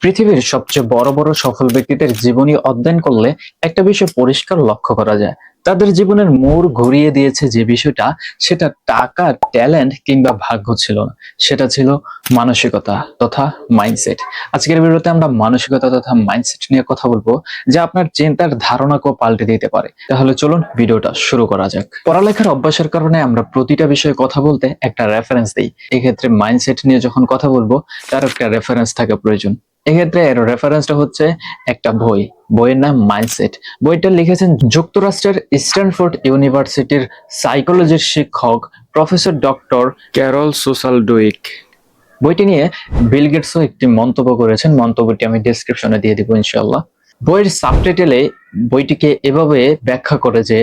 পৃথিবীর সবচেয়ে বড় বড় সফল ব্যক্তিদের জীবনী অধ্যয়ন করলে একটা বিষয় পরিষ্কার লক্ষ্য করা যায়। তাদের জীবনের মোড় ঘুরিয়ে দিয়েছে যে বিষয়টা, সেটা টাকা, ট্যালেন্ট কিংবা ভাগ্য ছিল না। সেটা ছিল মানসিকতা তথা মাইন্ডসেট। আজকের ভিডিওতে আমরা মানসিকতা তথা মাইন্ডসেট নিয়ে কথা বলব, যা আপনার চিন্তার ধারণাকেও পাল্টে দিতে পারে। তাহলে চলুন ভিডিওটা শুরু করা যাক। পড়ালেখার অভ্যাসের কারণে আমরা প্রতিটা বিষয়ে কথা বলতে একটা রেফারেন্স দিই। এক্ষেত্রে মাইন্ডসেট নিয়ে যখন কথা বলব, তার একটা রেফারেন্স থাকা প্রয়োজন। এক্ষেত্রে এর রেফারেন্সটা হচ্ছে একটা বই। বইয়ের নাম মাইন্ডসেট বইটা লিখেছেন যুক্তরাষ্ট্রের স্ট্যানফোর্ড ইউনিভার্সিটির সাইকোলজির শিক্ষক প্রফেসর ডক্টর ক্যারল সোসাল ডুইক বইটি নিয়ে বিল গেটসও একটি মন্তব্য করেছেন। মন্তব্যটি আমি ডেসক্রিপশনে দিয়ে দিব ইনশাল্লাহ বইয়ের সাবটাইটেলে বইটিকে এভাবে ব্যাখ্যা করে যে,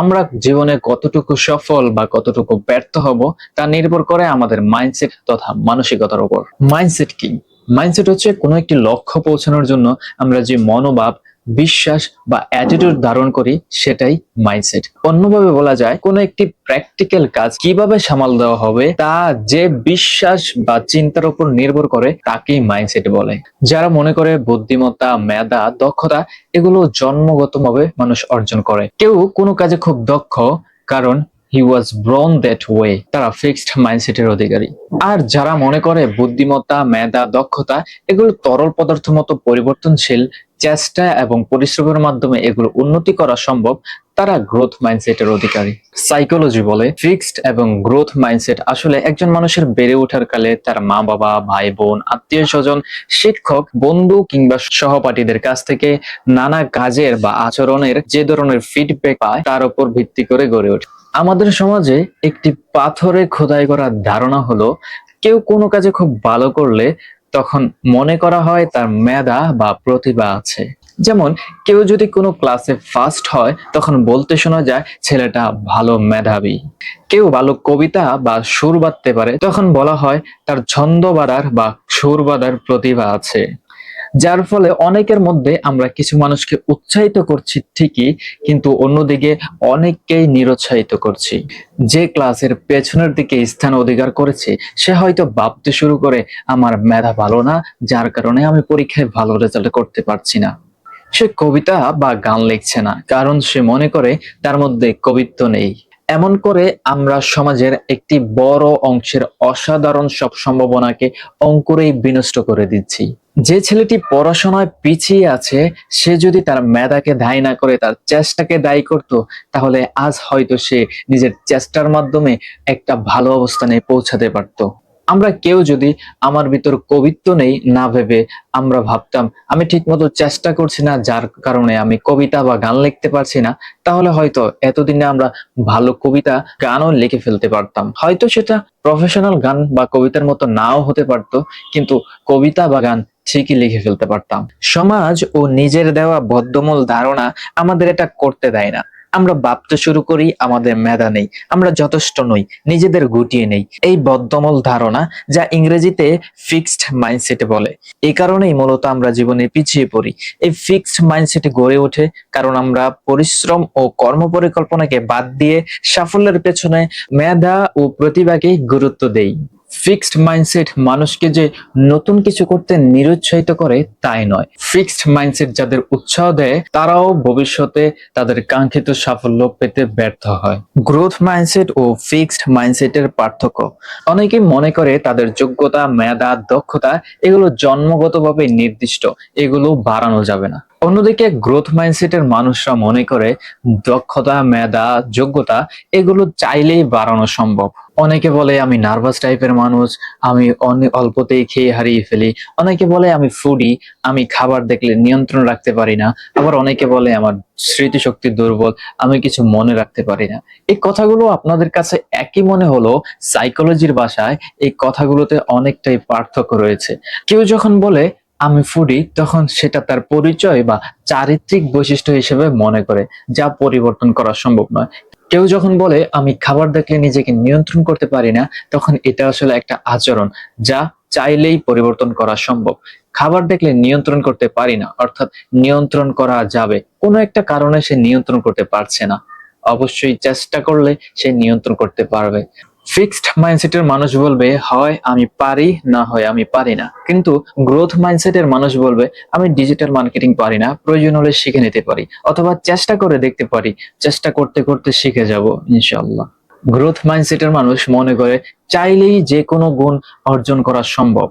আমরা জীবনে কতটুকু সফল বা কতটুকু ব্যর্থ হব তা নির্ভর করে আমাদের মাইন্ডসেট তথা মানসিকতার উপর। মাইন্ডসেট কি? মাইন্ডসেট হচ্ছে কোনো একটি লক্ষ্য পৌঁছানোর জন্য আমরা যে মনোভাব, বিশ্বাস বা অ্যাটিটিউড ধারণ করি সেটাই মাইন্ডসেট অন্যভাবে বলা যায়, কোনো একটি প্র্যাকটিক্যাল কাজ কীভাবে সামাল দেওয়া হবে তা যে বিশ্বাস বা চিন্তার উপর নির্ভর করে তাকেই মাইন্ডসেট বলে। যারা মনে করে বুদ্ধিমত্তা, মেধা, দক্ষতা, এগুলো জন্মগতভাবে মানুষ অর্জন করে। কেউ কোনো কাজে খুব দক্ষ, কারণ he was born that way তারা ফিক্সড মাইন্ডসেটের অধিকারী। আর যারা মনে করে বুদ্ধিমত্তা, মেধা, দক্ষতা, এগুলো তরল পদার্থ মতো পরিবর্তনশীল, চেষ্টা এবং পরিশ্রমের মাধ্যমে এগুলো উন্নতি করা সম্ভব তারা গ্রোথ মাইন্ডসেটের অধিকারী। সাইকোলজি বলে ফিক্সড এবং গ্রোথ মাইন্ডসেট আসলে একজন মানুষের বেড়ে ওঠার কালে তার মা বাবা ভাই বোন আত্মীয় স্বজন শিক্ষক, বন্ধু কিংবা সহপাঠীদের কাছ থেকে নানা কাজের বা আচরণের যে ধরনের ফিডব্যাক পায়, তার উপর ভিত্তি করে গড়ে ওঠে। আমাদের সমাজে একটি পাথরে খোদাই করার ধারণা হলো, কেউ কোনো কাজে খুব ভালো করলে তখন মনে করা হয় তার মেধা বা প্রতিভা আছে। যেমন কেউ যদি কোনো ক্লাসে ফার্স্ট হয়, তখন বলতে শোনা যায়, ছেলেটা ভালো মেধাবী। কেউ ভালো কবিতা বা সুর বাঁধতে পারে, তখন বলা হয়, তার ছন্দ বাড়ার বা সুর বাঁধার প্রতিভা আছে। যার ফলে অনেকের মধ্যে আমরা কিছু মানুষকে উৎসাহিত করছি ঠিকই, কিন্তু অন্যদিকে অনেককেই নিরুৎসাহিত করছি। যে ক্লাসের পেছনের দিকে স্থান অধিকার করেছে, সে হয়তো ভাবতে শুরু করে, আমার মেধা ভালো না, যার কারণে আমি পরীক্ষায় ভালো রেজাল্ট করতে পারছি না। সে কবিতা বা গান লিখছে না, কারণ সে মনে করে তার মধ্যে কবিত্ব নেই। এমন করে আমরা সমাজের একটি বড় অংশের অসাধারণ সব সম্ভাবনাকে অঙ্কুরেই বিনষ্ট করে দিচ্ছি। যে ছেলেটি পড়াশোনায় পিছিয়ে আছে, সে যদি তার মেধাকে দায়ী না করে তার চেষ্টাকে দায়ী করত, তাহলে আজ হয়তো সে নিজের চেষ্টার মাধ্যমে একটা ভালো অবস্থানে পৌঁছাতে পারত। আমরা কেউ যদি আমার ভিতর কবিত্ব নেই না ভেবে আমরা ভাবতাম, আমি ঠিকমতো চেষ্টা করছি না, যার কারণে আমি কবিতা বা গান লিখতে পারছি না, তাহলে হয়তো এতদিনে আমরা ভালো কবিতা গানও লিখে ফেলতে পারতাম। হয়তো সেটা প্রফেশনাল গান বা কবিতার মতো নাও হতে পারতো, কিন্তু কবিতা বা গান ঠিকই লিখে ফেলতে পারতাম। সমাজ ও নিজের দেওয়া বদ্ধমূল ধারণা আমাদের এটা করতে দেয় না। আমরা ভাবতে শুরু করি আমাদের মেধা নেই, আমরা যথেষ্ট নই, নিজেদের গুটিয়ে নেই। এই বদ্ধমূল ধারণা যা ইংরেজিতে ফিক্সড মাইন্ডসেটে বলে। এই কারণেই মূলত আমরা জীবনে পিছিয়ে পড়ি। এই ফিক্সড মাইন্ডসেটে গড়ে ওঠে কারণ আমরা পরিশ্রম ও কর্মপরিকল্পনাকে বাদ দিয়ে সাফল্যের পেছনে মেধা ও প্রতিভাকে গুরুত্ব দেই। ফিক্সড মাইন্ডসেট মানুষকে যে নতুন কিছু করতে নিরুৎসাহিত করে, তাই নয়। ফিক্সড মাইন্ডসেট যাদের উৎসাহ দেয়, তারাও ভবিষ্যতে তাদের কাঙ্ক্ষিত সাফল্য পেতে ব্যর্থ হয়। গ্রোথ মাইন্ডসেট ও ফিক্সড মাইন্ডসেটের পার্থক্য। অনেকে মনে করে তাদের যোগ্যতা, মেধা, দক্ষতা এগুলো জন্মগতভাবে নির্দিষ্ট, এগুলো বাড়ানো যাবে না। অন্যদিকে গ্রোথ মাইন্ডসেটের মানুষরা মনে করে দক্ষতা, মেধা, যোগ্যতা এগুলো চাইলেই বাড়ানো সম্ভব। অনেকে বলে আমি নার্ভাস টাইপের মানুষ, আমি অনেক অল্পতেই খেয়ে হারিয়ে ফেলি। অনেকে বলে আমি ফুডি আমি খাবার দেখলে নিয়ন্ত্রণ রাখতে পারি না। আবার অনেকে বলে আমার স্মৃতিশক্তি দুর্বল, আমি কিছু মনে রাখতে পারি না। এই কথাগুলো আপনাদের কাছে একই মনে হলো সাইকোলজির ভাষায় এই কথাগুলোতে অনেকটাই পার্থক্য রয়েছে। কেউ যখন বলে আমি ফুডি তখন সেটা তার পরিচয় বা চারিত্রিক বৈশিষ্ট্য হিসেবে মনে করে, যা পরিবর্তন করা সম্ভব নয়। কেউ যখন বলে, আমি খাবার দেখলে নিজেকে নিয়ন্ত্রণ করতে পারি না, তখন এটা আসলে একটা আচরণ, যা চাইলেই পরিবর্তন করা সম্ভব। খাবার দেখলে নিয়ন্ত্রণ করতে পারি না, অর্থাৎ নিয়ন্ত্রণ করা যাবে। কোনো একটা কারণে সে নিয়ন্ত্রণ করতে পারছে না। অবশ্যই চেষ্টা করলে সে নিয়ন্ত্রণ করতে পারবে। ফিক্সড মাইন্ডসেটের মানুষ বলবে, হয়, আমি পারি, না হয় আমি পারি না। কিন্তু গ্রোথ মাইন্ডসেটের মানুষ বলবে, আমি ডিজিটাল মার্কেটিং পারি না, প্রয়োজন হলে শিখে নিতে পারি। অথবা চেষ্টা করে দেখতে পারি, চেষ্টা করতে করতে শিখে যাব ইনশাল্লাহ গ্রোথ মাইন্ডসেটের মানুষ মনে করে, চাইলেই যে কোনো গুণ অর্জন করা সম্ভব।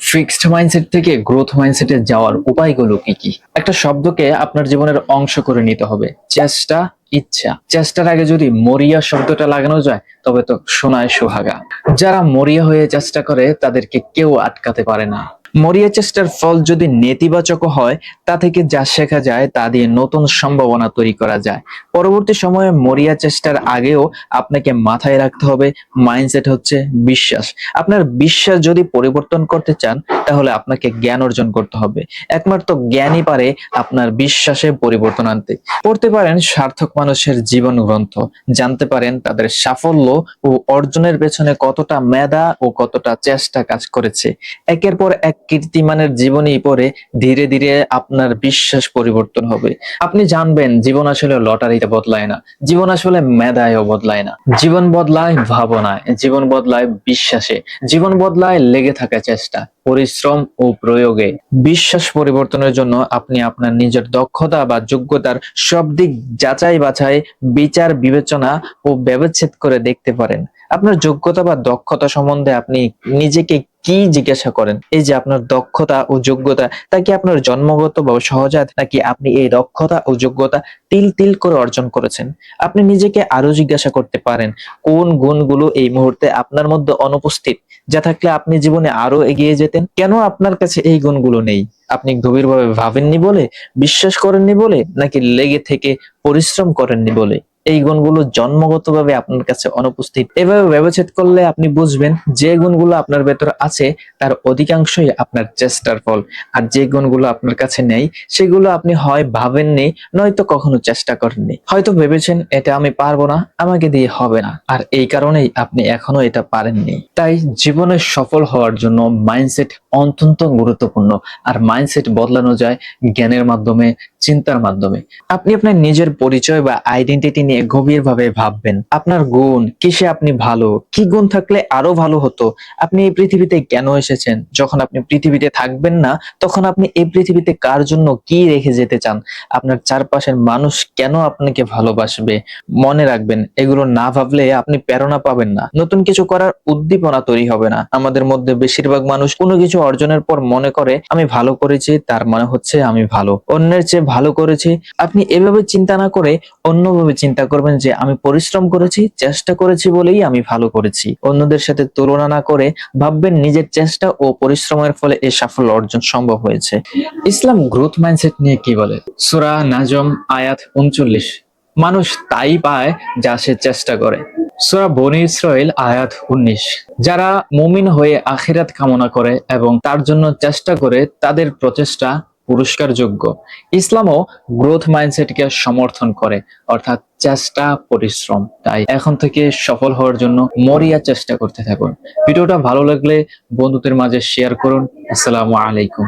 ফিক্সড মাইন্ডসেট থেকে গ্রোথ মাইন্ডসেটে যাওয়ার উপায়গুলো কি কি? একটা শব্দকে আপনার জীবনের অংশ করে নিতে হবে। চেষ্টা ইচ্ছা। চেষ্টার আগে যদি মরিয়া শব্দটা লাগানো যায়, তবে তো সোনায় সোহাগা। যারা মরিয়া হয়ে চেষ্টা করে, তাদেরকে কেউ আটকাতে পারে না। মরিয়া চেষ্টার ফল যদি নেতিবাচক হয়, তা থেকে যা শেখা যায়, তা দিয়ে নতুন সম্ভাবনা তৈরি করা যায়। পরবর্তী সময়ে মরিয়া চেষ্টার আগেও আপনাকে মাথায় রাখতে হবে মাইন্ডসেট হচ্ছে বিশ্বাস। আপনার বিশ্বাস যদি পরিবর্তন করতে চান, তাহলে আপনাকে জ্ঞান অর্জন করতে হবে। একমাত্র জ্ঞানই পারে আপনার বিশ্বাসে পরিবর্তন আনতে। পড়তে পারেন সার্থক মানুষের জীবন গ্রন্থ। জানতে পারেন তাদের সাফল্য ও অর্জনের পেছনে কতটা মেধা ও কতটা চেষ্টা কাজ করেছে। একের পর এক কীর্তিমানের জীবনী পড়ে ধীরে ধীরে আপনার বিশ্বাস পরিবর্তন হবে। আপনি জানবেন, জীবন আসলে লটারিতে বদলায় না। জীবন আসলে মেধায়ও বদলায় না। জীবন বদলায় ভাবনায়, জীবন বদলায় বিশ্বাসে। জীবন বদলায় লেগে থাকা চেষ্টা, পরিশ্রম ও প্রয়োগে। বিশ্বাস পরিবর্তনের জন্য আপনি আপনার নিজের দক্ষতা বা যোগ্যতার সব দিক যাচাই বাছাই, বিচার, বিবেচনা ও ব্যবচ্ছেদ করে দেখতে পারেন। আপনার যোগ্যতা বা দক্ষতা সম্বন্ধে আপনি নিজেকে কি জিজ্ঞাসা করেন? এই যে আপনার দক্ষতা ও যোগ্যতা, তা কি আপনার জন্মগত বা সহজাত, নাকি আপনি এই দক্ষতা ও যোগ্যতা তিল তিল করে অর্জন করেছেন? আপনি নিজেকে আরও জিজ্ঞাসা করতে পারেন, কোন গুণগুলো এই মুহূর্তে আপনার মধ্যে অনুপস্থিত, যা থাকলে আপনি জীবনে আরও এগিয়ে যেতেন? কেন আপনার কাছে এই গুণগুলো নেই? আপনি গভীরভাবে ভাবেননি বলে, বিশ্বাস করেননি বলে, নাকি লেগে থেকে পরিশ্রম করেননি বলে? এই গুণগুলো জন্মগতভাবে আপনার কাছে অনুপস্থিত। এভাবে ব্যবচ্ছেদ করলে আপনি বুঝবেন যে গুণগুলো আপনার ভেতর আছে, তার অধিকাংশই আপনার চেষ্টার ফল। আর যে গুণগুলো আপনার কাছে নেই, সেগুলো আপনি হয় ভাবেননি, নয়তো কখনো চেষ্টা করেননি। হয়তো ভেবেছেন, এটা আমি পারব না, আমাকে দিয়ে হবে না। আর এই কারণেই আপনি এখনও এটা পারেননি। তাই জীবনে সফল হওয়ার জন্য মাইন্ডসেট অত্যন্ত গুরুত্বপূর্ণ। আর মাইন্ডসেট বদলানো যায় জ্ঞানের মাধ্যমে, চিন্তার মাধ্যমে। আপনি আপনার নিজের পরিচয় বা আইডেন্টিটি নিয়ে গভীরভাবে ভাববেন, আপনার গুণ, কিসে আপনি ভালো, কি গুণ থাকলে আরও ভালো হতো, আপনি এই পৃথিবীতে কেন এসেছেন, যখন আপনি পৃথিবীতে থাকবেন না, তখন আপনি এই পৃথিবীতে কার জন্য কি রেখে যেতে চান, আপনার চারপাশের মানুষ কেন আপনাকে ভালোবাসবে, মনে রাখবেন, এগুলো না ভাবলে আপনি প্রেরণা পাবেন না, নতুন কিছু করার উদ্দীপনা তৈরি হবে না, আমাদের মধ্যে বেশিরভাগ মানুষ কোনো কিছু অর্জনের পর মনে করে, আমি ভালো করেছি, তার মানে হচ্ছে আমি ভালো, অন্যের চেয়ে ভালো করেছি, আপনি এভাবে চিন্তা না করে অন্যভাবে চিন্তা করবেন যে আমি পরিশ্রম করেছি, চেষ্টা করেছি বলেই আমি ভালো করেছি। অন্যদের সাথে তুলনা না করে ভাববেন নিজের চেষ্টা ও পরিশ্রমের ফলে এই সাফল্য অর্জন সম্ভব হয়েছে। ইসলাম গ্রোথ মাইন্ডসেট নিয়ে কি বলে? সূরা নাজম, আয়াত উনচল্লিশ। মানুষ তাই পায় যা সে চেষ্টা করে। সূরা বনি ইসরাইল আয়াত উনিশ। যারা মুমিন হয়ে আখিরাত কামনা করে এবং তার জন্য চেষ্টা করে, তাদের প্রচেষ্টা পুরস্কার যোগ্য ইসলামও গ্রোথ মাইন্ডসেটকে সমর্থন করে, অর্থাৎ চেষ্টা, পরিশ্রম। তাই এখন থেকে সফল হওয়ার জন্য মরিয়া চেষ্টা করতে থাকুন। ভিডিওটা ভালো লাগলে বন্ধুদের মাঝে শেয়ার করুন। আসসালামু আলাইকুম।